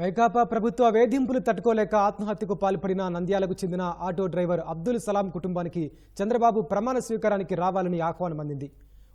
వైకాపా ప్రభుత్వ వేధింపులు తట్టుకోలేక ఆత్మహత్యకు పాల్పడిన నంద్యాలకు చెందిన ఆటో డ్రైవర్ అబ్దుల్ సలాం కుటుంబానికి చంద్రబాబు ప్రమాణ స్వీకారానికి రావాలని ఆహ్వానం అందింది.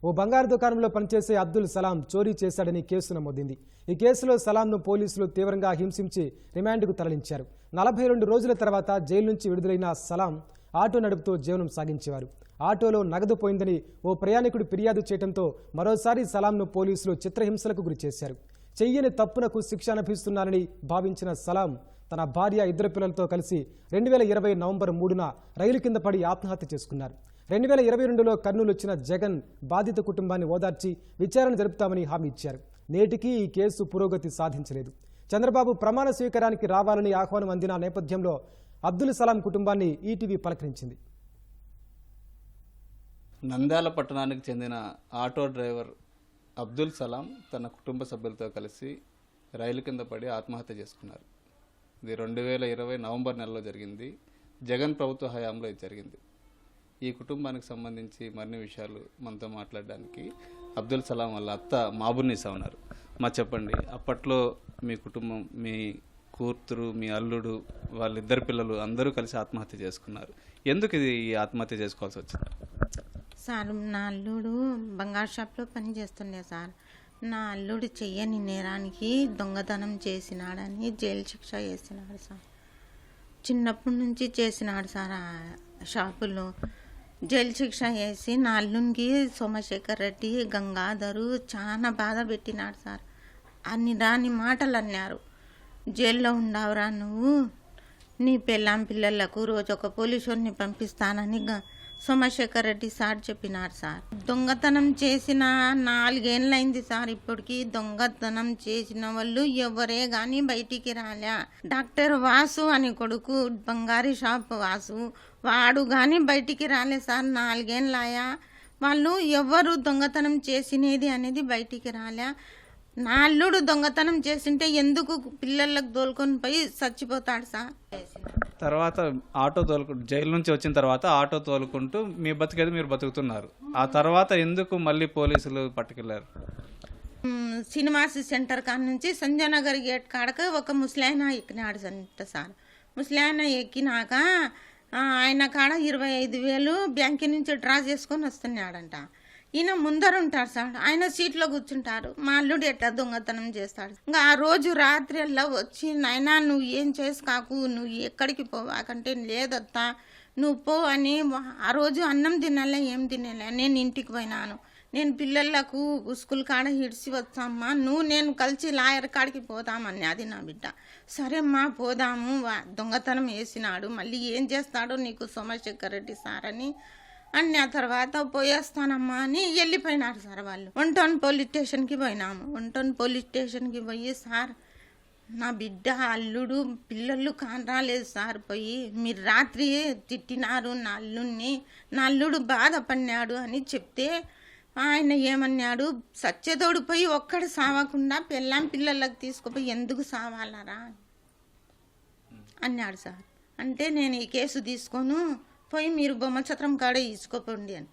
ఓ బంగారు దుకాణంలో పనిచేసే అబ్దుల్ సలాం చోరీ చేశాడని కేసు నమోదింది. ఈ కేసులో సలాంను పోలీసులు తీవ్రంగా హింసించి రిమాండ్కు తరలించారు. నలభై రెండు రోజుల తర్వాత జైలు నుంచి విడుదలైన సలాం ఆటో నడుపుతూ జీవనం సాగించేవారు. ఆటోలో నగదు పోయిందని ఓ ప్రయాణికుడు ఫిర్యాదు చేయడంతో మరోసారి సలాంను పోలీసులు చిత్రహింసలకు గురిచేశారు. చెయ్యని తప్పునకు శిక్ష అనిపిస్తున్నానని భావించిన సలాం తన భార్య ఇద్దరు పిల్లలతో కలిసి రెండు వేల ఇరవై నవంబర్ మూడున రైలు కింద పడి ఆత్మహత్య చేసుకున్నారు. రెండు వేల ఇరవై రెండులో కర్నూలు వచ్చిన జగన్ బాధిత కుటుంబాన్ని ఓదార్చి విచారణ జరుపుతామని హామీ ఇచ్చారు. నేటికీ ఈ కేసు పురోగతి సాధించలేదు. చంద్రబాబు ప్రమాణ స్వీకారానికి రావాలని ఆహ్వానం అందిన నేపథ్యంలో అబ్దుల్ సలాం కుటుంబాన్ని ఈటీవీ పలకరించింది. నంద్యాల పట్టణానికి చెందిన ఆటో డ్రైవర్ అబ్దుల్ సలాం తన కుటుంబ సభ్యులతో కలిసి రైలు కింద పడి ఆత్మహత్య చేసుకున్నారు. ఇది రెండు వేల ఇరవై నవంబర్ నెలలో జరిగింది. జగన్ ప్రభుత్వ హయాంలో ఇది జరిగింది. ఈ కుటుంబానికి సంబంధించి మరిన్ని విషయాలు మనతో మాట్లాడడానికి అబ్దుల్ సలాం వాళ్ళ అత్త మాబున్నీసా ఉన్నారు మా చెప్పండి అప్పట్లో మీ కుటుంబం మీ కూతురు మీ అల్లుడు వాళ్ళిద్దరు పిల్లలు అందరూ కలిసి ఆత్మహత్య చేసుకున్నారు. ఎందుకు ఇది ఈ ఆత్మహత్య చేసుకోవాల్సి వచ్చింది? సార్ నా అల్లుడు బంగారు షాప్లో పని చేస్తుండే సార్. నా అల్లుడు చెయ్యని నేరానికి దొంగతనం చేసినాడని జైలు శిక్ష వేసినాడు సార్. చిన్నప్పటి నుంచి చేసినాడు సార్ ఆ షాపులో. జైలు శిక్ష వేసి నా అల్లునికి సోమశేఖర్ రెడ్డి గంగాధరు చాలా బాధ పెట్టినాడు సార్. అన్ని రాని మాటలు అన్నారు. జైల్లో ఉండవురా నువ్వు. నీ పెళ్ళాం పిల్లలకు రోజు ఒక పోలీసుని పంపిస్తానని గ- సోమశేఖర్ రెడ్డి సార్ చెప్పినారు సార్. దొంగతనం చేసిన నాలుగేళ్ళైంది సార్ ఇప్పటికి. దొంగతనం చేసిన వాళ్ళు ఎవరే గాని బయటికి రాలే. డాక్టర్ వాసు అని కొడుకు బంగారీ షాప్ వాసు. వాడు గాని బయటికి రాలే సార్ నాలుగేళ్ళాయా వాళ్ళు ఎవరు దొంగతనం చేసినది అనేది బయటికి రాలే. నా అల్లుడు దొంగతనం చేసింటే ఎందుకు పిల్లలకు దోలుకొని పోయి చచ్చిపోతాడు సార్? తర్వాత ఆటో తోలుకుంటూ జైలు నుంచి వచ్చిన తర్వాత ఆటో తోలుకుంటూ మీ బతికేది మీరు బతుకుతున్నారు. ఆ తర్వాత ఎందుకు మళ్ళీ పోలీసులు పట్టుకెళ్ళారు? మ్, సినిమాస్ సెంటర్ కాడ నుంచి సంజయ్ నగర్ గేట్ కాడక ఒక ముసలాయన ఎక్కినాడు సంత సార్. ముసలాయన ఎక్కినాక ఆయన కాడ ఇరవై ఐదు వేలు బ్యాంక్ నుంచి డ్రా చేసుకొని వస్తున్నాడంట. ఈయన ముందర ఉంటారు సార్. ఆయన సీట్లో కూర్చుంటారు. మా అల్లుడు ఎట్లా దొంగతనం చేస్తాడు. ఇంకా ఆ రోజు రాత్రి అలా వచ్చి నాయనా నువ్వు ఏం చేసి కాకు నువ్వు ఎక్కడికి పోవాకంటే లేదత్తా. నువ్వు పో అని ఆ రోజు అన్నం తినాలా ఏం తినలే. నేను ఇంటికి పోయినాను. నేను పిల్లలకు స్కూల్ కాడ ఇడిచి వచ్చామ్మా. నువ్వు నేను కలిసి లాయర్ కాడికి పోదామని. అది నా బిడ్డ. సరే అమ్మా పోదాము. వా- దొంగతనం వేసినాడు. మళ్ళీ ఏం చేస్తాడో నీకు సోమశేఖర్ రెడ్డి సార్ అని అన్ని ఆ తర్వాత పోయేస్తానమ్మా అని వెళ్ళిపోయినారు సార్ వాళ్ళు. ఒంటోన్ పోలీస్ స్టేషన్కి పోయినాము. ఒంటోన్ పోలీస్ స్టేషన్కి పోయి సార్ నా బిడ్డ అల్లుడు పిల్లలు కానరాలేదు సార్ పోయి మీరు రాత్రి తిట్టినారు నా అల్లుడిని నా అల్లుడు బాధపడినాడు అని చెప్తే ఆయన ఏమన్నాడు సత్యతోడు పోయి ఒక్కడు సావకుండా పెళ్ళాం పిల్లలకు తీసుకుపోయి ఎందుకు సావాలరా? అన్నాడు సార్. అంటే నేను ఈ కేసు తీసుకోను పోయి మీరు బొమ్మఛత్రం కాడ తీసుకోపోండి అని.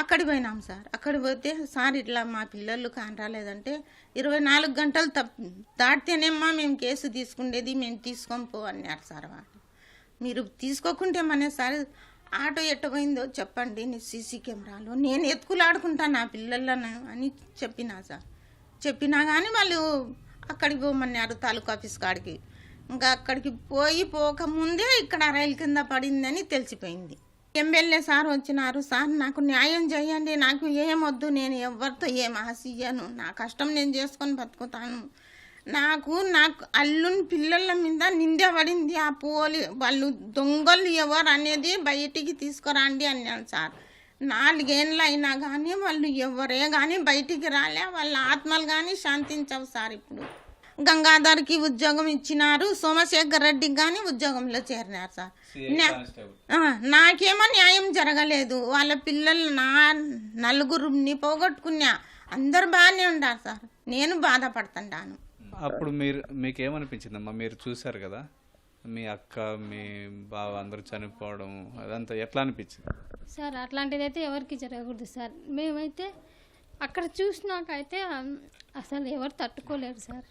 అక్కడికి పోయినాం సార్. అక్కడికి పోతే సార్ ఇట్లా మా పిల్లలు కానరాలేదంటే ఇరవై నాలుగు గంటలు తప్ దాటితేనేమ్మా మేము కేసు తీసుకుండేది మేము తీసుకొని పో అన్నారు సార్ వాళ్ళు. మీరు తీసుకోకుంటే మనే సార్ ఆటో ఎట్టపోయిందో చెప్పండి నీ సీసీ కెమెరాలో నేను ఎత్తుకులాడుకుంటా నా పిల్లలను అని చెప్పినా సార్. చెప్పినా కానీ వాళ్ళు అక్కడికి పోమన్నారు తాలూకా ఆఫీస్ కాడికి. ఇంకా అక్కడికి పోయి పోకముందే ఇక్కడ రైలు కింద పడిందని తెలిసిపోయింది. ఎమ్మెల్యే సార్ వచ్చినారు. సార్ నాకు న్యాయం చేయండి. నాకు ఏమొద్దు. నేను ఎవరితో ఏం ఆశియ్యను. నా కష్టం నేను చేసుకొని బతుకుతాను. నాకు నాకు అల్లుని పిల్లల మీద నింద పడింది. ఆ పోలి వాళ్ళు దొంగలు ఎవరు అనేది బయటికి తీసుకురండి అన్నాను సార్. నాలుగేళ్ళు అయినా కానీ వాళ్ళు ఎవరే కానీ బయటికి రాలే. వాళ్ళ ఆత్మలు కానీ శాంతించవు సార్ ఇప్పుడు. గంగాధర్కి ఉద్యోగం ఇచ్చినారు సోమశేఖర్ రెడ్డికి కానీ ఉద్యోగంలో చేరినారు సార్. నాకేమో న్యాయం జరగలేదు. వాళ్ళ పిల్లలు నా నలుగురిని పోగొట్టుకున్నా అందరు బాగానే ఉండారు సార్. నేను బాధపడుతుంటాను. అప్పుడు మీరు మీకేమనిపించిందమ్మా? మీరు చూశారు కదా? మీ అక్క మీ బావ అందరూ చనిపోవడం అదంతా ఎట్లా అనిపించింది? సార్ అట్లాంటిది అయితే ఎవరికి జరగకూడదు సార్. మేమైతే అక్కడ చూసినాకైతే అసలు ఎవరు తట్టుకోలేరు సార్.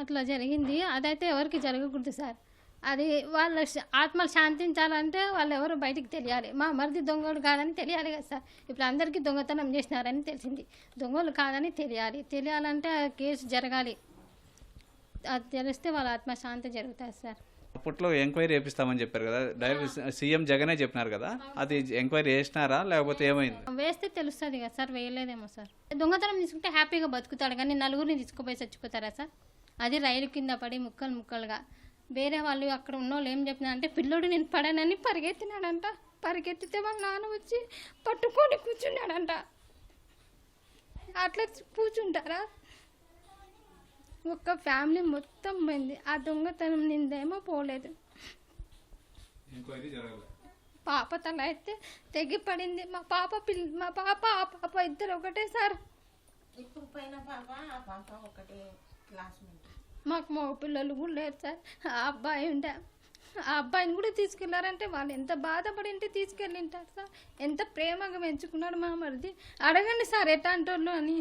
అట్లా జరిగింది. అదైతే ఎవరికి జరగకూడదు సార్. అది వాళ్ళ ఆత్మలు శాంతించాలంటే వాళ్ళు ఎవరు బయటికి తెలియాలి. మా మరిది దొంగలు కాదని తెలియాలి కదా సార్. ఇప్పుడు అందరికీ దొంగతనం చేసినారని తెలిసింది. దొంగలు కాదని తెలియాలి. తెలియాలంటే ఆ కేసు జరగాలి. అది తెలిస్తే వాళ్ళ ఆత్మ శాంతి జరుగుతుంది సార్. అప్పట్లో ఎంక్వైరీ చేపిస్తామని చెప్పారు కదా. డైరెక్ట్ సీఎం జగనే చెప్పినారు కదా. అది ఎంక్వైరీ చేసినారా? లేకపోతే ఏమైంది? వేస్తే తెలుస్తుంది కదా సార్ వేయలేదేమో సార్. దొంగతనం తీసుకుంటే హ్యాపీగా బతుకుతాడు కానీ నలుగురిని తీసుకుపోయి చచ్చిపోతారా సార్? అది రైలు కింద పడి ముక్కలు ముక్కలుగా. వేరే వాళ్ళు అక్కడ ఉన్న వాళ్ళు ఏం చెప్పినారంటే పిల్లోడు నేను పడానని పరిగెత్తినాడంట. పరిగెత్తితే వాళ్ళ నాన్న వచ్చి పట్టుకొని కూర్చున్నాడంట. అట్లా కూర్చుంటారా? ఒక్క ఫ్యామిలీ మొత్తం పోయింది. ఆ దొంగతనం నిందేమో పోలేదు. పాప తల అయితే తెగి పడింది. మా పాప పిల్ల మా పాప ఆ పాప ఇద్దరు ఒకటే సార్. ఇప్పుడు పైన పాప ఆ పాప ఒకటే క్లాస్మేట్. మాకు మగ పిల్లలు కూడా లేరు సార్. ఆ అబ్బాయి ఉండే. ఆ అబ్బాయిని కూడా తీసుకెళ్ళారంటే వాళ్ళు ఎంత బాధపడి ఉంటే తీసుకెళ్ళింటారు సార్. ఎంత ప్రేమగా పెంచుకున్నాడు మా మరిది. అడగండి సార్ ఎట్లాంటోళ్ళు అని.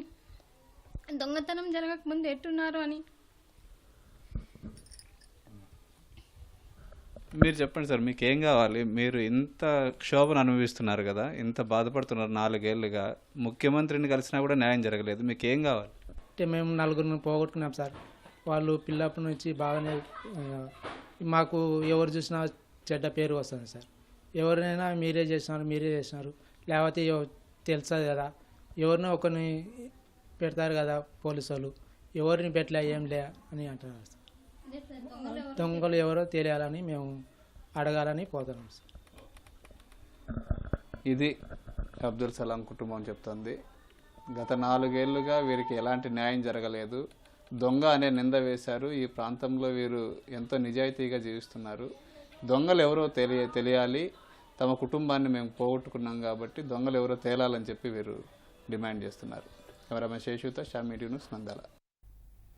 దొంగతనం జరగకముందు ఎట్టున్నారు అని. మీరు చెప్పండి సార్ మీకు ఏం కావాలి? మీరు ఇంత క్షోభను అనుభవిస్తున్నారు కదా ఇంత బాధపడుతున్నారు నాలుగేళ్ళుగా ముఖ్యమంత్రిని కలిసినా కూడా న్యాయం జరగలేదు మీకు ఏం కావాలి? అంటే మేము నలుగురిని పోగొట్టుకున్నాం సార్. వాళ్ళు పిల్లప్పటి నుంచి బాగానే మాకు ఎవరు చూసినా చెడ్డ పేరు వస్తుంది సార్. ఎవరినైనా మీరే చేసినారు మీరే చేసినారు. లేకపోతే తెలుస్తుంది కదా ఎవరినో ఒకరిని పెడతారు కదా పోలీసు వాళ్ళు ఎవరిని పెట్టలే ఏం లే అని అంటున్నారు సార్. దొంగలు ఎవరో తెలియాలని మేము అడగాలని పోతున్నాం సార్. ఇది అబ్దుల్ సలాం కుటుంబం చెప్తుంది. గత నాలుగేళ్ళుగా వీరికి ఎలాంటి న్యాయం జరగలేదు. దొంగ అనే నింద వేశారు. ఈ ప్రాంతంలో వీరు ఎంతో నిజాయితీగా జీవిస్తున్నారు. దొంగలు ఎవరో తెలియ తెలియాలి. తమ కుటుంబాన్ని మేము పోగొట్టుకున్నాం కాబట్టి దొంగలు ఎవరో తేలాలని చెప్పి వీరు డిమాండ్ చేస్తున్నారు. కెమెరామెన్ శేషుతో షా మీడియా న్యూస్ నందాల